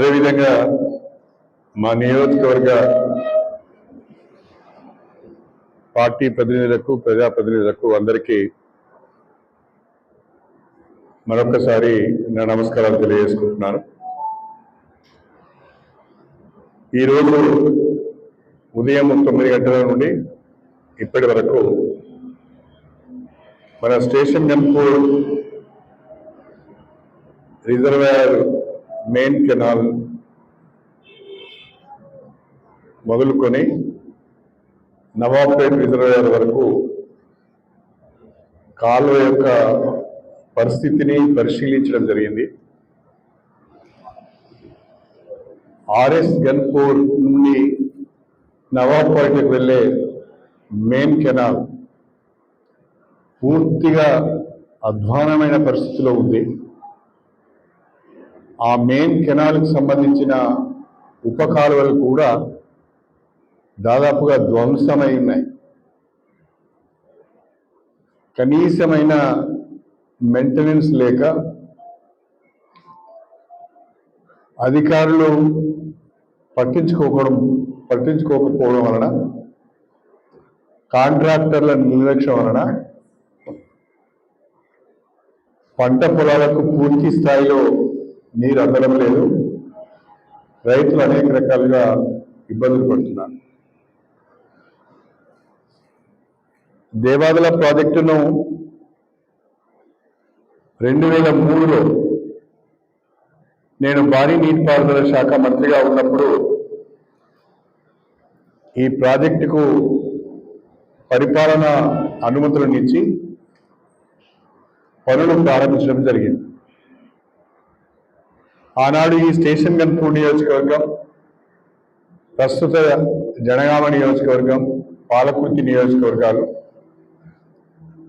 అదేవిధంగా మా నియోజకవర్గ పార్టీ ప్రతినిధులకు ప్రజాప్రతినిధులకు అందరికీ మరొకసారి నా నమస్కారాలు తెలియజేసుకుంటున్నాను. ఈరోజు ఉదయం తొమ్మిది గంటల నుండి ఇప్పటి వరకు మన Station Ghanpur reservoir main canal మొదలుకొని నవాబ్పేట్ రిజర్వేయర్ వరకు కాలువ యొక్క పరిస్థితిని పరిశీలించడం జరిగింది. ఆర్ఎస్ గన్పూర్ నుండి నవాబ్పేటకు వెళ్ళే మెయిన్ కెనాల్ పూర్తిగా అధ్వానమైన పరిస్థితిలో ఉంది. ఆ మెయిన్ కెనాల్కి సంబంధించిన ఉపకాలువలు కూడా దాదాపుగా ధ్వంసమై ఉన్నాయి. కనీసమైన మెయింటెనెన్స్ లేక అధికారులు పట్టించుకోకపోవడం పట్టించుకోకపోవడం వలన కాంట్రాక్టర్ల నిర్లక్ష్యం వలన పంట పొలాలకు పూర్తి స్థాయిలో నీరు అందడం లేదు. రైతులు అనేక రకాలుగా ఇబ్బందులు పడుతున్నారు. దేవాదల ప్రాజెక్టును రెండు వేల మూడులో నేను భారీ నీటిపారుదల శాఖ మంత్రిగా ఉన్నప్పుడు ఈ ప్రాజెక్టుకు పరిపాలన అనుమతులను ఇచ్చి పనులు ప్రారంభించడం జరిగింది. ఆనాడు ఈ స్టేషన్ గన్పూర్ నియోజకవర్గం ప్రస్తుత జనగామ నియోజకవర్గం పాలకుర్తి నియోజకవర్గాలు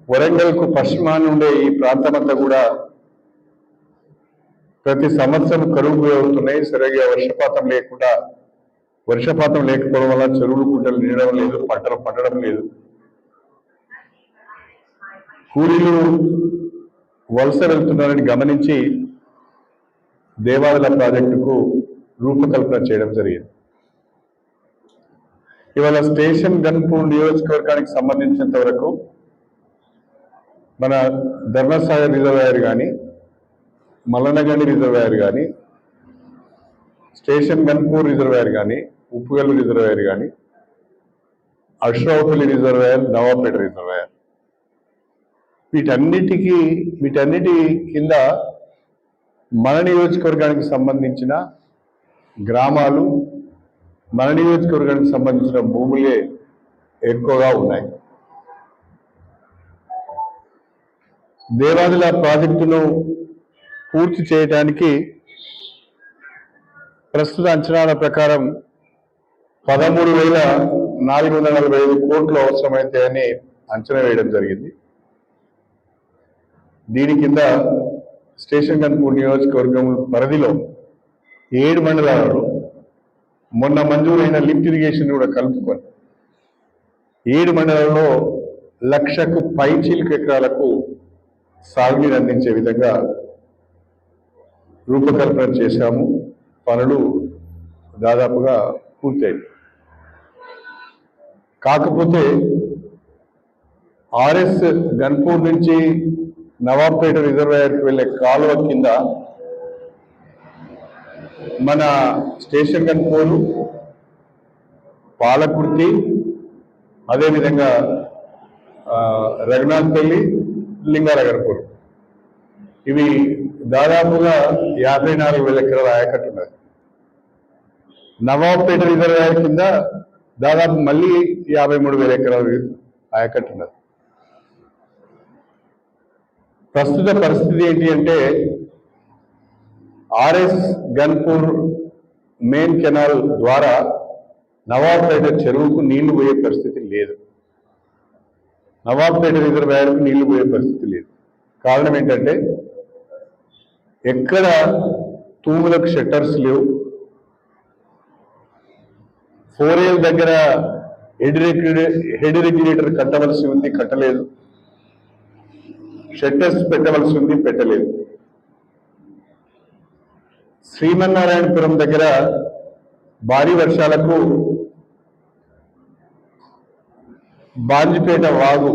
వరంగల్కు పశ్చిమాన ఉండే ఈ ప్రాంతమంతా కూడా ప్రతి సంవత్సరం కరువు గురవుతున్నాయి సరిగా వర్షపాతం లేకుండా వర్షపాతం లేకపోవడం వల్ల చెరువులు గుంటలు నిండడం లేదు పంటలు పండడం లేదు. కూలీలు వలస వెళ్తున్నారని గమనించి దేవాలయ ప్రాజెక్టుకు రూపకల్పన చేయడం జరిగింది. ఇవాళ స్టేషన్ గన్పూర్ నియోజకవర్గానికి సంబంధించినంత వరకు మన ధర్మసాగర్ రిజర్వాయర్ కానీ మల్లనగండి రిజర్వాయర్ కానీ స్టేషన్ గన్పూర్ రిజర్వాయర్ కానీ ఉప్పుగల్లు రిజర్వాయర్ కానీ అశ్రావుపల్లి రిజర్వాయర్ నవాపేట రిజర్వాయర్. వీటన్నిటికీ వీటన్నిటి కింద మన నియోజకవర్గానికి సంబంధించిన గ్రామాలు మన నియోజకవర్గానికి సంబంధించిన భూములే ఎక్కువగా ఉన్నాయి. దేవాదుల ప్రాజెక్టును పూర్తి చేయడానికి ప్రస్తుత అంచనాల ప్రకారం పదమూడు వేల నాలుగు వందల నలభై ఐదు కోట్లు అవసరమైతే అని అంచనా వేయడం జరిగింది. దీని కింద స్టేషన్ గన్పూర్ నియోజకవర్గం పరిధిలో ఏడు మండలాలలో మొన్న మంజూరైన లిఫ్ట్ ఇరిగేషన్ కూడా కలుపుకొని ఏడు మండలాల్లో లక్షకు పై చిలుక ఎకరాలకు సాగునీరు అందించే విధంగా రూపకల్పన చేశాము. పనులు దాదాపుగా పూర్తయింది కాకపోతే ఆర్ఎస్ గన్పూర్ నుంచి నవాబ్పేట రిజర్వాయర్కి వెళ్ళే కాలువ కింద మన స్టేషన్ కనుకోలు పాలకుర్తి అదేవిధంగా రఘునాథ్పల్లి లింగారగర్పూర్ ఇవి దాదాపుగా యాభై నాలుగు వేల ఎకరాల ఆయకట్టు ఉన్నది నవాబ్పేట రిజర్వాయర్ కింద దాదాపు మళ్ళీ యాభై మూడు వేల ఎకరాలు ఆయకట్టు ఉన్నది. ప్రస్తుత పరిస్థితి ఏంటి అంటే ఆర్ఎస్ గన్పూర్ మెయిన్ కెనాల్ ద్వారా నవాబ్పేట చెరువుకు నీళ్ళు పోయే పరిస్థితి లేదు. నవాబ్పేట రిజర్వాయర్కు నీళ్ళు పోయే పరిస్థితి లేదు. కారణం ఏంటంటే ఎక్కడ తూములకు షట్టర్స్ లేవు. ఫోర్ దగ్గర హెడ్ రెగ్యులేటర్ హెడ్ రెగ్యులేటర్ కట్టవలసి ఉంది కట్టలేదు. షట్టర్స్ పెట్టవలసి ఉంది పెట్టలేదు. శ్రీమన్నారాయణపురం దగ్గర భారీ వర్షాలకు బాంజిపేట వాగు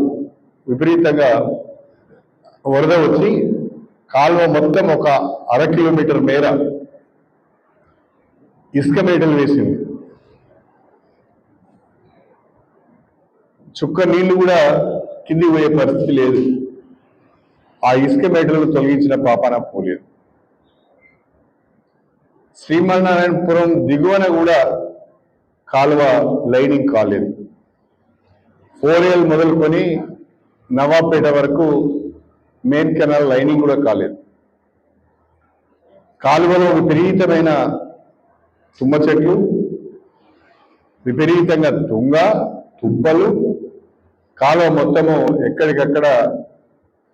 విపరీతంగా వరద వచ్చి కాలువ మొత్తం ఒక అర కిలోమీటర్ మేర ఇసుక మేటలు వేసింది. చుక్క నీళ్ళు కూడా కింది పోయే పరిస్థితి లేదు. ఆ ఇసుక మేటలను తొలగించిన పాపాన పోలేదు. శ్రీమన్నారాయణపురం దిగువన కూడా కాలువ లైనింగ్ కాలేదు. ఫోరియల్ మొదలుకొని నవాపేట వరకు మెయిన్ కెనాల్ లైనింగ్ కూడా కాలేదు. కాలువలో విపరీతమైన తుమ్మ చెట్లు విపరీతంగా తుంగ తుప్పలు కాలువ మొత్తము ఎక్కడికక్కడ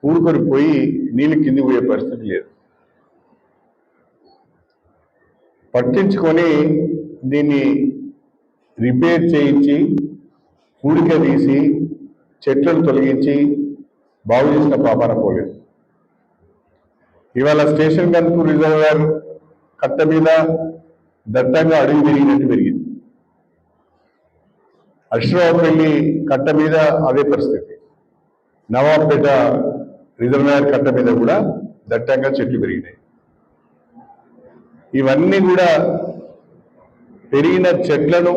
ఊరుకొని పోయి నీళ్ళు కింది పోయే పరిస్థితి లేదు. పట్టించుకొని దీన్ని రిపేర్ చేయించి పూడిక తీసి చెట్లను తొలగించి బాగు చేసిన పాపాన పోలేదు. ఇవాళ స్టేషన్ గన్పూర్ రిజర్వర్ కట్ట మీద దట్టంగా అడుగు పెరిగినట్టు పెరిగింది. అశ్వపల్లి కట్ట మీద అదే పరిస్థితి. నవాబ్పేట రిజర్వాయర్ కట్ట మీద కూడా దట్టంగా చెట్లు పెరిగినాయి. ఇవన్నీ కూడా పెరిగిన చెట్లను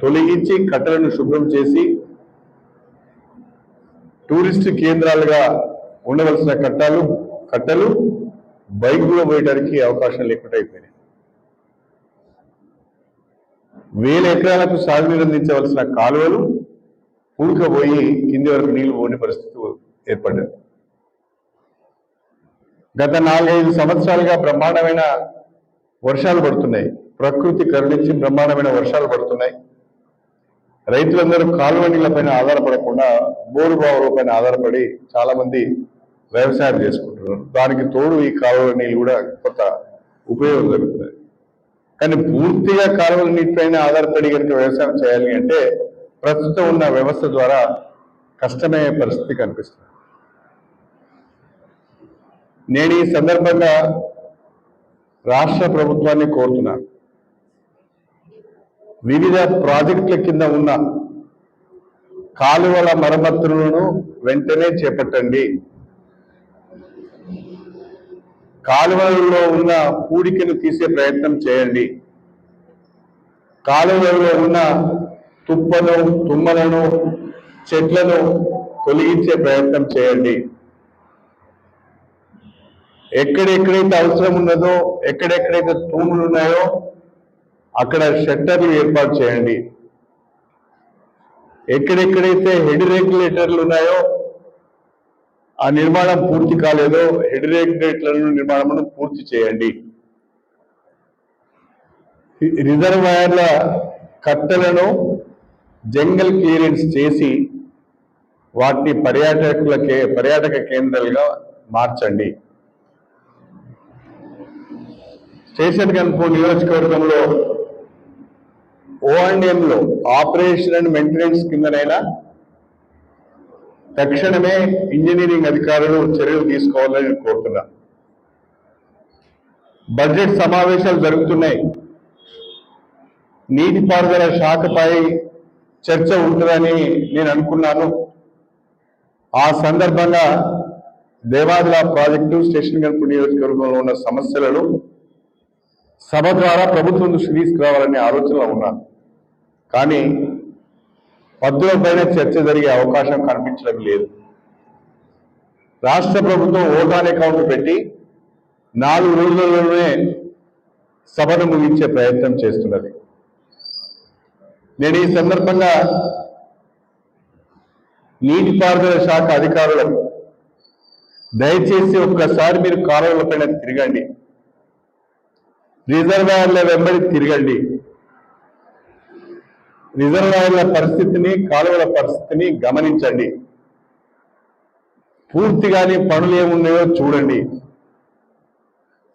తొలగించి కట్టలను శుభ్రం చేసి టూరిస్ట్ కేంద్రాలుగా ఉండవలసిన కట్టాలు కట్టలు బైక్ కూడా పోయడానికి అవకాశం లేకుండా అయిపోయినాయి. వేల ఎకరాలకు సాగునీరు అందించవలసిన కాలువలు పూడుకపోయి కింది వరకు నీళ్ళు పోని పరిస్థితి ఏర్పడ్డారు గత నాలుగైదు సంవత్సరాలుగా బ్రహ్మాండమైన వర్షాలు పడుతున్నాయి. ప్రకృతి కరుణించి బ్రహ్మాండమైన వర్షాలు పడుతున్నాయి. రైతులందరూ కాలువ నీళ్ళపైన ఆధారపడకుండా బోరు బావులపైన ఆధారపడి చాలామంది వ్యవసాయం చేసుకుంటున్నారు. దానికి తోడు ఈ కాలువ నీళ్ళు కూడా కొంత ఉపయోగం జరుగుతుంది కానీ పూర్తిగా కాలువల నీటిపైన ఆధారపడి కనుక వ్యవసాయం చేయాలి అంటే ప్రస్తుతం ఉన్న వ్యవస్థ ద్వారా కష్టమయ్యే పరిస్థితి కనిపిస్తుంది. నేను ఈ సందర్భంగా రాష్ట్ర ప్రభుత్వాన్ని కోరుతున్నాను వివిధ ప్రాజెక్టుల కింద ఉన్న కాలువల మరమ్మతులను వెంటనే చేపట్టండి. కాలువలలో ఉన్న పూడికను తీసే ప్రయత్నం చేయండి. కాలువలలో ఉన్న తుప్పను తుమ్మలను చెట్లను తొలగించే ప్రయత్నం చేయండి. ఎక్కడెక్కడైతే అవసరం ఉన్నదో ఎక్కడెక్కడైతే తూములు ఉన్నాయో అక్కడ షట్టర్లు ఏర్పాటు చేయండి. ఎక్కడెక్కడైతే హెడ్ రెగ్యులేటర్లు ఉన్నాయో ఆ నిర్మాణం పూర్తి కాలేదో హెడ్ రెగ్యులేటర్ల నిర్మాణమును పూర్తి చేయండి. రిజర్వాయర్ల కట్టలను జంగల్ క్లియరెన్స్ చేసి వాటిని పర్యాటకులకే పర్యాటక కేంద్రాలుగా మార్చండి. స్టేషన్ కన్పూర్ నియోజకవర్గంలో ఓఎండ్ఎంలో ఆపరేషన్ అండ్ మెయింటెనెన్స్ కిందనైనా తక్షణమే ఇంజనీరింగ్ అధికారులు చర్యలు తీసుకోవాలని నేను కోరుతున్నా. బడ్జెట్ సమావేశాలు జరుగుతున్నాయి. నీటిపారుదల శాఖపై చర్చ ఉంటుందని నేను అనుకున్నాను. ఆ సందర్భంగా దేవాదుల ప్రాజెక్టు స్టేషన్ గన్పూర్ నియోజకవర్గంలో ఉన్న సమస్యలను సభ ద్వారా ప్రభుత్వం దృష్టికి తీసుకురావాలనే ఆలోచనలో ఉన్నాను. కానీ పద్దుల పైన చర్చ జరిగే అవకాశం కనిపించడం లేదు. రాష్ట్ర ప్రభుత్వం ఓటాన్ అకౌంట్ పెట్టి నాలుగు రోజులలోనే సభను ముగించే ప్రయత్నం చేస్తున్నది. నేను ఈ సందర్భంగా నీటిపారుదల శాఖ అధికారులకు దయచేసి ఒక్కసారి మీరు కాలువలపైన తిరగండి. రిజర్వాయర్ల వెంబడి తిరగండి. రిజర్వాయర్ల పరిస్థితిని కాలువల పరిస్థితిని గమనించండి. పూర్తిగానే పనులు ఏమున్నాయో చూడండి.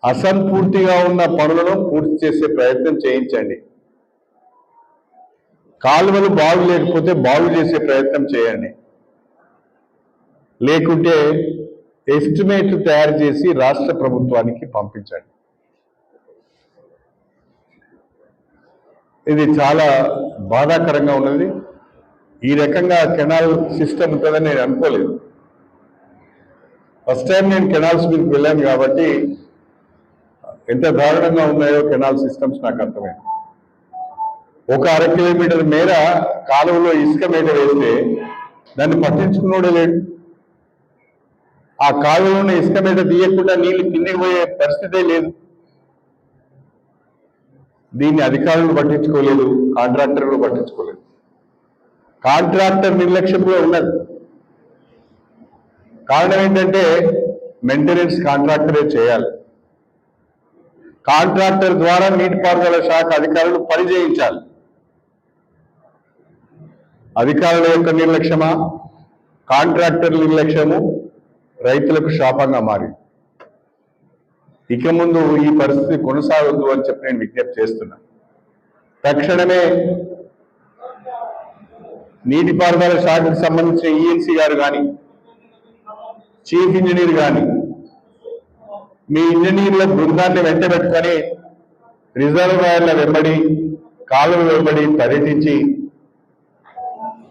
అసంపూర్తిగా ఉన్న పనులను పూర్తి చేసే ప్రయత్నం చేయించండి. కాలువలు బాగు లేకపోతే బాగు చేసే ప్రయత్నం చేయండి. లేకుంటే ఎస్టిమేట్ తయారు చేసి రాష్ట్ర ప్రభుత్వానికి పంపించండి. ఇది చాలా బాధాకరంగా ఉన్నది. ఈ రకంగా కెనాల్ సిస్టమ్ ఉంటుందని నేను అనుకోలేదు. ఫస్ట్ టైం నేను కెనాల్స్ మీదకి వెళ్ళాను కాబట్టి ఎంత దారుణంగా ఉన్నాయో కెనాల్ సిస్టమ్స్ నాకు అర్థమైంది. ఒక అర కిలోమీటర్ మేర కాలువలో ఇసుక మేట వేస్తే దాన్ని పట్టించుకున్నోడే లేడు. ఆ కాలువలో ఇసుక మీద తీయకుండా నీళ్ళు కిందికి పోయే పరిస్థితే లేదు. దీన్ని అధికారులు పట్టించుకోలేదు కాంట్రాక్టర్లు పట్టించుకోలేదు. కాంట్రాక్టర్ నిర్లక్ష్యం కూడా ఉన్నది. కారణం ఏంటంటే మెయింటెనెన్స్ కాంట్రాక్టరే చేయాలి. కాంట్రాక్టర్ ద్వారా నీటిపారుదల శాఖ అధికారులు పని చేయించాలి. అధికారుల యొక్క నిర్లక్ష్యమా? కాంట్రాక్టర్ నిర్లక్ష్యము రైతులకు శాపంగా మారింది. ఇక ముందు ఈ పరిస్థితి కొనసాగదు అని చెప్పి నేను విజ్ఞప్తి చేస్తున్నా. తక్షణమే నీటిపారుదల శాఖకు సంబంధించిన ఈఎన్సీ గారు కానీ చీఫ్ ఇంజనీర్ కానీ మీ ఇంజనీర్ల బృందాన్ని వెంటబెట్టుకొని రిజర్వాయర్ల వెంబడి కాలువ వెంబడి పర్యటించి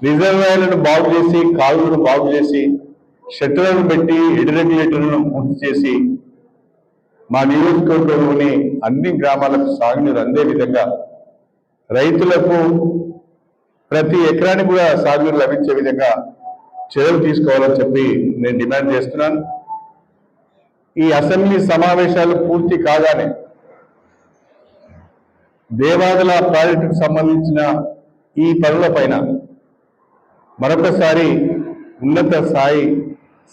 రిజర్వాయర్లను బాగు చేసి కాలువలను బాగు చేసి షట్టర్లను పెట్టి ఎడి రెగ్యులేటర్లను పూర్తి చేసి మా నియోజకవర్గంలోని అన్ని గ్రామాలకు సాగునీరు అందే విధంగా రైతులకు ప్రతి ఎకరానికి కూడా సాగునీరు లభించే విధంగా చర్యలు తీసుకోవాలని చెప్పి నేను డిమాండ్ చేస్తున్నాను. ఈ అసెంబ్లీ సమావేశాలు పూర్తి కాగానే దేవాదల ప్రాజెక్టుకు సంబంధించిన ఈ పనుల పైన మరొకసారి ఉన్నత స్థాయి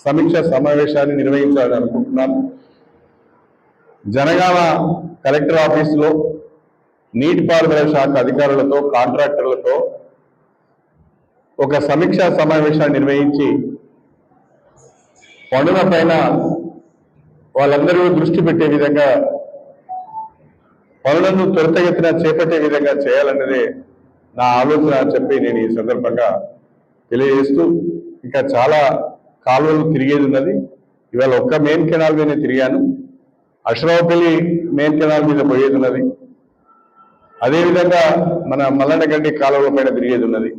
సమీక్ష సమావేశాన్ని నిర్వహించాలని అనుకుంటున్నాను. జనగామ కలెక్టర్ ఆఫీసులో నీటిపారుదల శాఖ అధికారులతో కాంట్రాక్టర్లతో ఒక సమీక్షా సమావేశాన్ని నిర్వహించి పనుల పైన వాళ్ళందరూ దృష్టి పెట్టే విధంగా పనులను త్వరితగతిన చేపట్టే విధంగా చేయాలన్నదే నా ఆలోచన అని చెప్పి నేను ఈ సందర్భంగా తెలియజేస్తూ ఇంకా చాలా కాలువలు తిరిగేది ఉన్నది. ఇవాళ ఒక్క మెయిన్ కెనాల్ మీద తిరిగాను. అశ్రావపల్లి మెయిన్ కెనాల్ మీద పోయేది ఉన్నది అదేవిధంగా మన మల్లనగడ్డి కాలువల పైన తిరిగేది ఉన్నది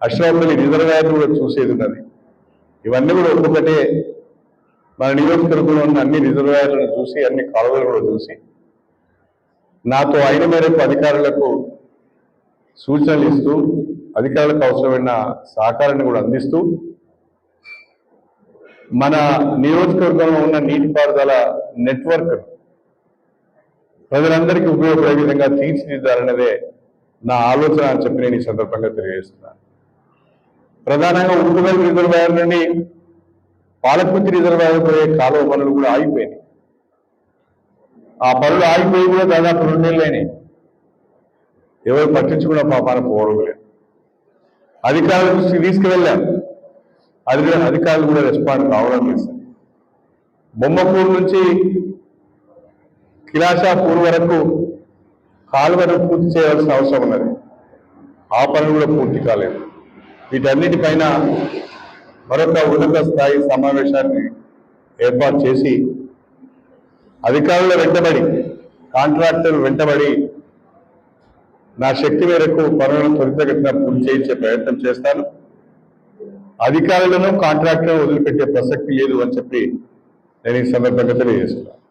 అశ్రావపల్లి రిజర్వాయర్ కూడా చూసేది ఉన్నది ఇవన్నీ కూడా ఒక్కొక్కటే. మన నియోజకవర్గంలో ఉన్న అన్ని రిజర్వాయర్లను చూసి అన్ని కాలువలు కూడా చూసి నాతో అయిన మేరకు అధికారులకు సూచనలు ఇస్తూ అధికారులకు అవసరమైన సహకారాన్ని కూడా అందిస్తూ మన నియోజకవర్గంలో ఉన్న నీటిపారుదల నెట్వర్క్ ప్రజలందరికీ ఉపయోగపడే విధంగా తీర్చిదిద్దాలన్నదే నా ఆలోచన అని చెప్పి నేను ఈ సందర్భంగా తెలియజేస్తున్నాను. ప్రధానంగా ఉప్పుగల్ రిజర్వాయర్ నుండి పాలకుర్తి రిజర్వాయర్ పోయే కాలువ పనులు కూడా ఆగిపోయినాయి. ఆ పనులు ఆగిపోయి కూడా దాదాపు రెండేళ్ళైనాయి ఎవరు పట్టించుకున్న పాపాన పోవడం లేదు. అధికారుల దృష్టికి తీసుకువెళ్ళాం. అది అధికారులు కూడా రెస్పాండ్ కావడం లేదు. బొమ్మపూర్ నుంచి కిలాషాపూర్ వరకు కాలువను పూర్తి చేయాల్సిన అవసరం ఉన్నది. ఆ పనులు కూడా పూర్తి కాలేదు. వీటన్నిటిపైన మరొక ఉన్నత స్థాయి సమావేశాన్ని ఏర్పాటు చేసి అధికారుల వెంటబడి కాంట్రాక్టర్ వెంటబడి నా శక్తి మేరకు పనులను త్వరితగతిన పూర్తి చేయించే ప్రయత్నం చేస్తాను. అధికారులను కాంట్రాక్టర్ వదిలిపెట్టే ప్రసక్తి లేదు అని చెప్పి నేను ఈ సందర్భంగా తెలియజేస్తున్నాను.